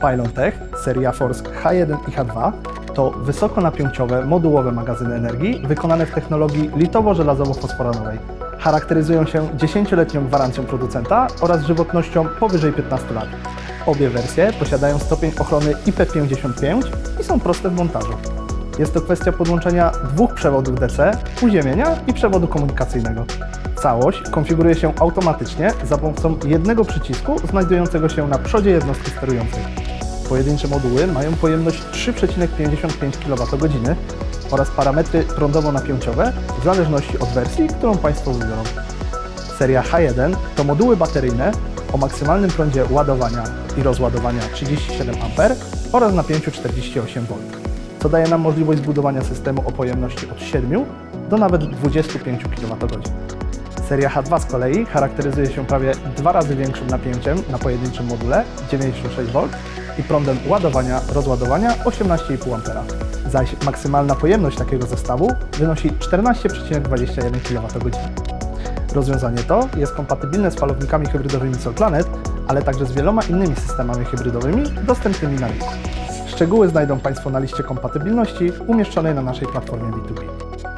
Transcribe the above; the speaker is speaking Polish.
Pylontech, seria Forsk H1 i H2 to wysokonapięciowe, modułowe magazyny energii wykonane w technologii litowo-żelazowo-fosforanowej. Charakteryzują się 10-letnią gwarancją producenta oraz żywotnością powyżej 15 lat. Obie wersje posiadają stopień ochrony IP55 i są proste w montażu. Jest to kwestia podłączenia dwóch przewodów DC, uziemienia i przewodu komunikacyjnego. Całość konfiguruje się automatycznie za pomocą jednego przycisku znajdującego się na przodzie jednostki sterującej. Pojedyncze moduły mają pojemność 3,55 kWh oraz parametry prądowo-napięciowe w zależności od wersji, którą Państwo wybiorą. Seria H1 to moduły bateryjne o maksymalnym prądzie ładowania i rozładowania 37 A oraz napięciu 48 V, co daje nam możliwość zbudowania systemu o pojemności od 7 do nawet 25 kWh. Seria H2 z kolei charakteryzuje się prawie dwa razy większym napięciem na pojedynczym module 96 V i prądem ładowania, rozładowania 18,5 A. Zaś maksymalna pojemność takiego zestawu wynosi 14,21 kWh. Rozwiązanie to jest kompatybilne z falownikami hybrydowymi Solplanet, ale także z wieloma innymi systemami hybrydowymi dostępnymi na rynku. Szczegóły znajdą Państwo na liście kompatybilności umieszczonej na naszej platformie B2B.